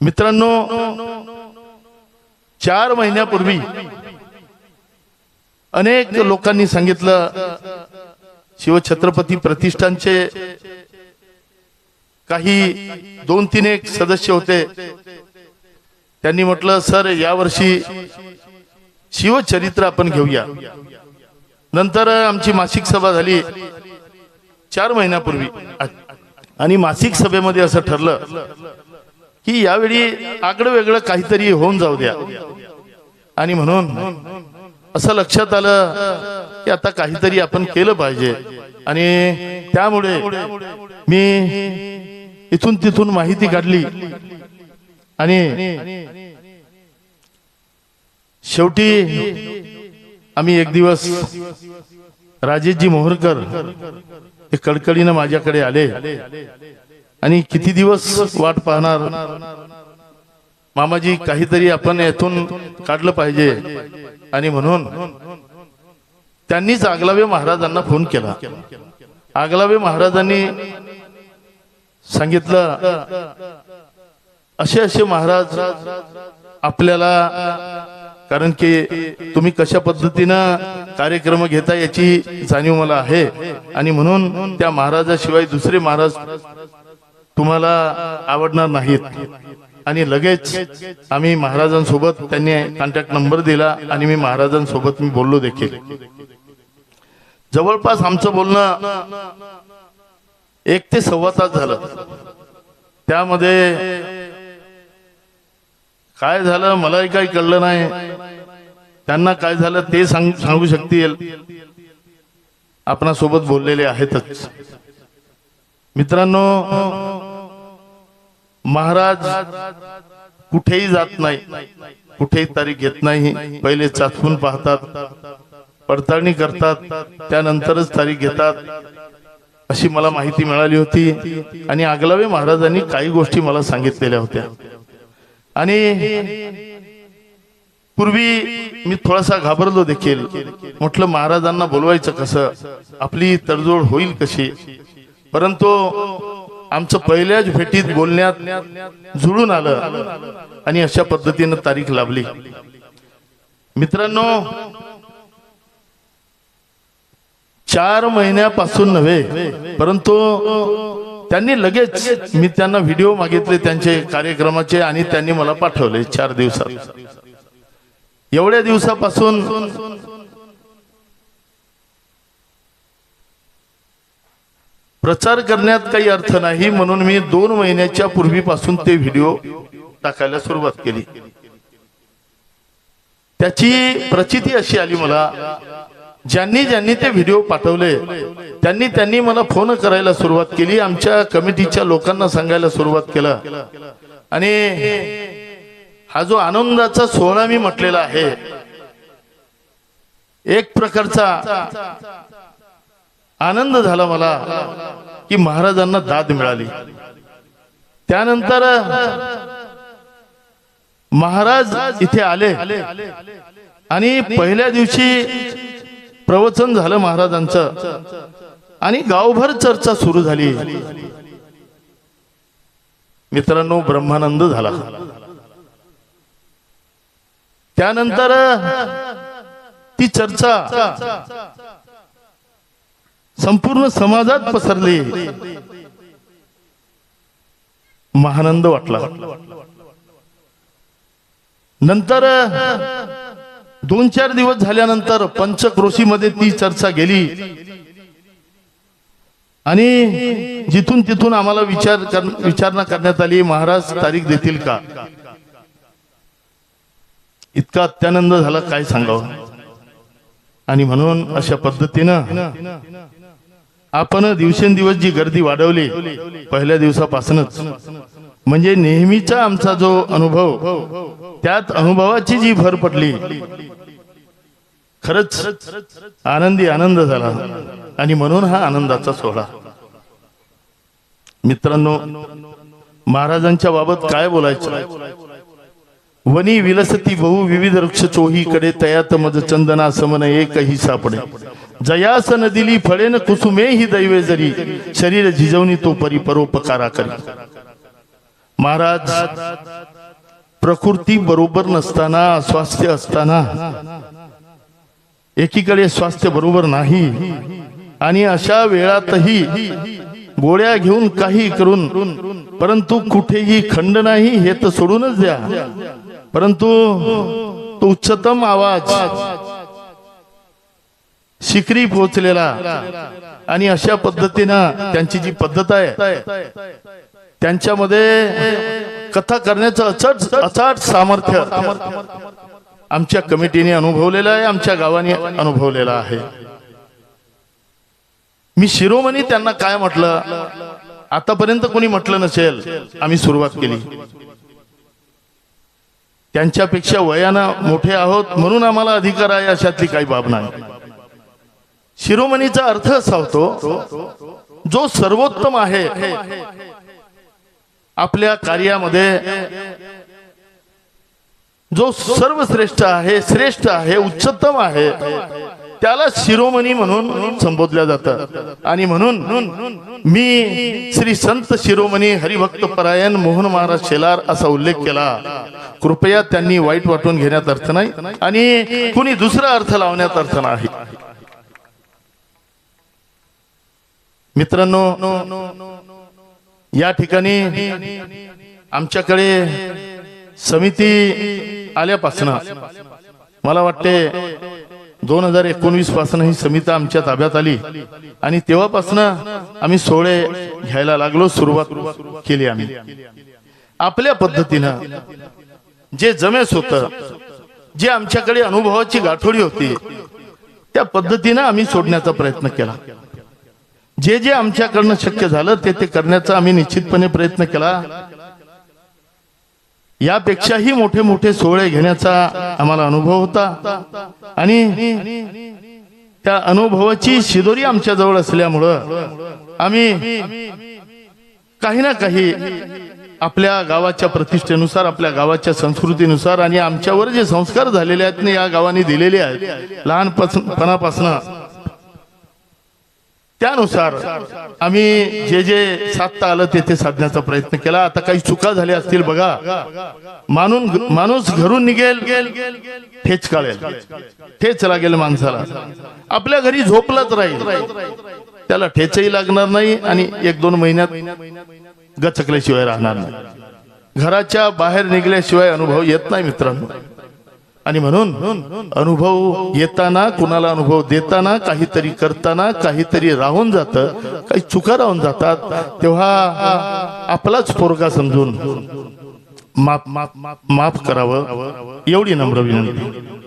मित्रांनो चार महिन्यापूर्वी अनेक लोकांनी सांगितलं शिवछत्रपती प्रतिष्ठानचे काही दोन तीन एक सदस्य होते. त्यांनी म्हटलं सर यावर्षी शिवचरित्र आपण घेऊया. नंतर आमची मासिक सभा झाली चार महिन्यापूर्वी. आणि मासिक सभेमध्ये असं ठरलं की यावेळी आगळं वेगळं काहीतरी होऊन जाऊ द्या. आणि म्हणून असं लक्षात आलं की आता काहीतरी आपण केलं पाहिजे. आणि त्यामुळे मी इथून तिथून माहिती काढली. आणि शेवटी आम्ही एक दिवस राजेशजी मोहरकर हे कडकडीनं माझ्याकडे आले. आणि किती दिवस वाट पाहणार? मामाजी काहीतरी आपण यातून काढलं पाहिजे. आणि म्हणून त्यांनीच आगलावे महाराजांना फोन केला. आगलावे महाराजांनी सांगितलं असे असे महाराज आपल्याला कारण की तुम्ही कशा पद्धतीनं कार्यक्रम घेता याची जाणीव मला आहे. आणि म्हणून त्या महाराजाशिवाय दुसरे महाराज तुम्हाला आवडणार नाहीत. आणि लगेच आम्ही महाराजांसोबत त्यांनी कॉन्टॅक्ट नंबर दिला आणि मी महाराजांसोबत मी बोललो देखील. जवळपास आमचं बोलणं एक ते सव्वा तास झालं. त्यामध्ये काय झालं मलाही काही कळलं नाही. त्यांना काय झालं ते सांग सांगू शकतील. आपणासोबत बोललेले आहेतच. मित्रांनो महाराज कुठेही जात नाही कुठेही तारीख घेत नाही पहिले चाचपून पाहतात पडताळणी करतात त्यानंतरच तारीख घेतात. अशी मला माहिती मिळाली होती आणि आगलावे महाराजांनी काही गोष्टी मला सांगितलेल्या होत्या. आणि पूर्वी मी थोडासा घाबरलो देखील. म्हटलं महाराजांना बोलवायचं कसं? आपली तडजोड होईल कशी? परंतु आमचं पहिल्याच भेटीत बोलण्यात जुळून आलं आणि अशा पद्धतीनं तारीख लाभली. मित्रांनो चार महिन्यापासून नव्हे परंतु त्यांनी लगेच मी त्यांना व्हिडिओ मागितले त्यांचे कार्यक्रमाचे आणि त्यांनी मला पाठवले चार दिवसात. एवढ्या दिवसापासून प्रचार करण्यात काही अर्थ नाही म्हणून मी दोन महिन्याच्या पूर्वीपासून ते व्हिडिओ टाकायला सुरुवात केली. त्याची प्रचिती अशी आली मला ज्यांनी ज्यांनी ते व्हिडिओ पाठवले त्यांनी त्यांनी मला फोन करायला सुरुवात केली आमच्या कमिटीच्या लोकांना सांगायला सुरुवात केला. आणि हा जो आनंदाचा सोहळा मी म्हटलेला आहे एक प्रकारचा आनंद झाला मला की महाराजांना दाद मिळाली. त्यानंतर महाराज इथे आले आणि पहिल्या दिवशी प्रवचन झालं महाराजांचं आणि गावभर चर्चा सुरू झाली. मित्रांनो ब्रह्मानंद झाला. त्यानंतर ती चर्चा संपूर्ण समाजात पसरले. महानंद वाटला. नंतर दोन चार दिवस झाल्यानंतर पंचक्रोशीमध्ये ती चर्चा गेली. आणि जिथून तिथून आम्हाला विचार कर- विचारणा करण्यात आली महाराज तारीख देतील का? इतका अत्यानंद झाला काय सांगावं? आणि म्हणून अशा पद्धतीनं आपण दिवसेंदिवस जी गर्दी वाढवली पहिल्या दिवसापासूनच. म्हणजे नेहमीचा आमचा जो अनुभव त्यात अनुभवाची जी भर पडली खरंच आनंदी आनंद झाला आणि म्हणून हा आनंदाचा सोहळा. मित्रांनो महाराजांच्या बाबत काय बोलायचं? वनी विलसती बहु विविध वृक्ष चोहीकडे तयात मज चंदना समन एकही सापडे. जयास न दिली फळे न कुसुमे ही दैवे जरी शरीर झिजवणी तो परी परोपकारा करी. महाराज प्रकृती बरोबर नसताना अस्वास्थ्य असताना एकीकडे स्वास्थ्य बरोबर नाही आणि अशा वेळातही गोळ्या घेऊन काही करून परंतु कुठेही खंड नाही हे तर सोडूनच द्या. परंतु तो उच्चतम आवाज शिखरी पोहोचलेला आणि अशा पद्धतीनं त्यांची जी पद्धत आहे त्यांच्यामध्ये कथा करण्याचं अचट अचाट सामर्थ्य आमच्या कमिटीने अनुभवलेलं आहे आमच्या गावाने अनुभवलेला आहे. मी शिरोमणी त्यांना काय म्हटलं? आतापर्यंत कोणी म्हटलं नसेल आम्ही सुरुवात केली. त्यांच्यापेक्षा वयानं मोठे आहोत म्हणून आम्हाला अधिकार आहे अशातली काही बाब नाही. शिरोमणीचा अर्थ असा होतो जो सर्वोत्तम आहे आपल्या कार्यामध्ये जो सर्वश्रेष्ठ आहे श्रेष्ठ आहे उच्चतम आहे त्याला शिरोमणी म्हणून संबोधल्या जातं आणि म्हणून मी श्री संत शिरोमणी हरिभक्त परायण मोहन महाराज शेलार असा उल्लेख केला. कृपया त्यांनी वाईट वाटून घेण्यात अर्थ नाही आणि कुणी दुसरा अर्थ लावण्यात अर्थ नाही. मित्रांनो या ठिकाणी आमच्याकडे समिती आल्यापासून मला वाटते दोन हजार एकोणवीसपासून ही समिती आमच्या ताब्यात आली. आणि तेव्हापासून आम्ही सोहळे घ्यायला लागलो सुरुवात केली आम्ही. आपल्या पद्धतीनं जे जमेस होत जे आमच्याकडे अनुभवाची गाठोडी होती त्या पद्धतीनं आम्ही सोडण्याचा प्रयत्न केला. जे जे आमच्याकडनं शक्य झालं ते ते करण्याचा आम्ही निश्चितपणे प्रयत्न केला. यापेक्षाही मोठे मोठे सोहळे घेण्याचा आम्हाला अनुभव होता. आणि त्या अनुभवाची शिदोरी आमच्या जवळ असल्यामुळं आम्ही काही ना काही आपल्या गावाच्या प्रतिष्ठेनुसार आपल्या गावाच्या संस्कृतीनुसार आणि आमच्यावर जे संस्कार झालेले आहेत ना या गावाने दिलेले आहेत लहानपणापासून त्यानुसार आम्ही जे जे साधता आलं ते ते साधण्याचा प्रयत्न केला. आता काही चुका झाल्या असतील बघा. मानून माणूस घरून निघेल ठेच काढेल. ठेच लागेल माणसाला. आपल्या घरी झोपलाच राहील. त्याला ठेचही लागणार नाही आणि एक दोन महिन्यात गचकल्याशिवाय राहणार नाही. घराच्या बाहेर निघल्याशिवाय अनुभव येत नाही मित्रांनो. आणि म्हणून अनुभव येताना कुणाला अनुभव देताना काहीतरी करताना काहीतरी राहून जात काही चुका राहून जातात तेव्हा आपलाच पोरगा समजून माप माफ माफ माफ करावं एवढी नम्र विनंती.